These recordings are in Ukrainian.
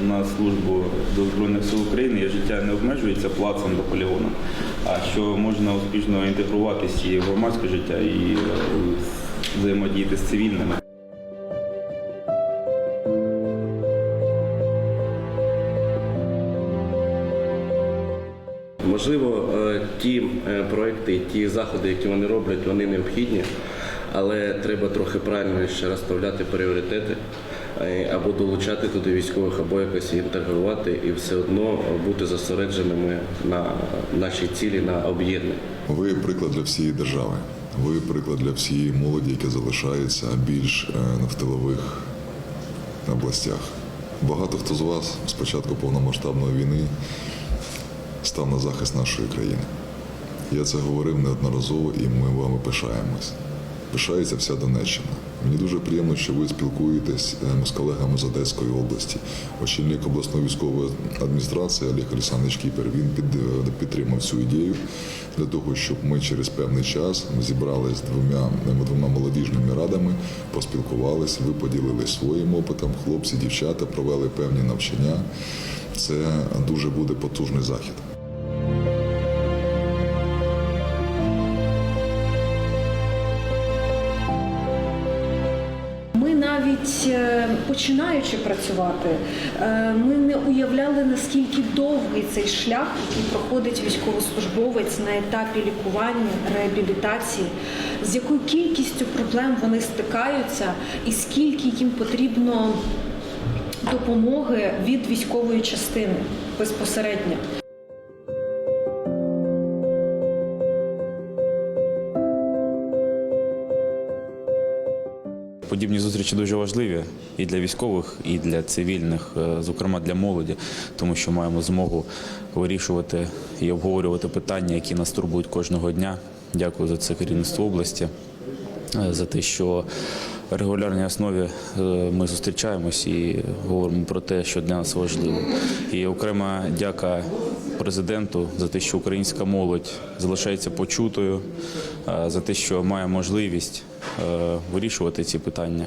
на службу до Збройних сил України і життя не обмежується плацом до полігону, а що можна успішно інтегруватися і в громадське життя, і е, взаємодіяти з цивільними. Можливо, е, ті е, проекти, ті заходи, які вони роблять, вони необхідні, але треба трохи правильніше розставляти пріоритети е, або долучати туди військових, або якось інтегрувати і все одно бути зосередженими на нашій цілі, на об'єднанні. Ви приклад для всієї держави. Ви приклад для всієї молоді, яка залишається більш е, в тилових областях. Багато хто з вас з початку повномасштабної війни став на захист нашої країни. Я це говорив неодноразово і ми вами пишаємось. Пишається вся Донеччина. Мені дуже приємно, що ви спілкуєтесь е, з колегами з Одеської області. Очільник обласної військової адміністрації Олег Олександрович Кіпер він під, е, підтримав цю ідею для того, щоб ми через певний час зібралися з двома, двома молодіжними радами, поспілкувалися, ви поділилися своїм опитом. Хлопці, дівчата провели певні навчання. Це дуже буде потужний захід. Навіть е, починаючи працювати, е, ми не уявляли наскільки довгий цей шлях, який проходить військовослужбовець на етапі лікування, реабілітації, з якою кількістю проблем вони стикаються, і скільки їм потрібно допомоги від військової частини безпосередньо. Подібні зустрічі дуже важливі і для військових, і для цивільних, е, зокрема для молоді, тому що маємо змогу вирішувати і обговорювати питання, які нас турбують кожного дня. Дякую за це керівництво області, е, за те, що регулярній основі е, ми зустрічаємось і говоримо про те, що для нас важливо. І окрема дяка президенту за те, що українська молодь залишається почутою, е, за те, що має можливість е, вирішувати ці питання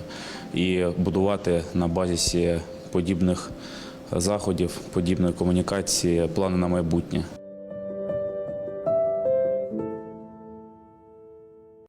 і будувати на базі подібних заходів, подібної комунікації плани на майбутнє.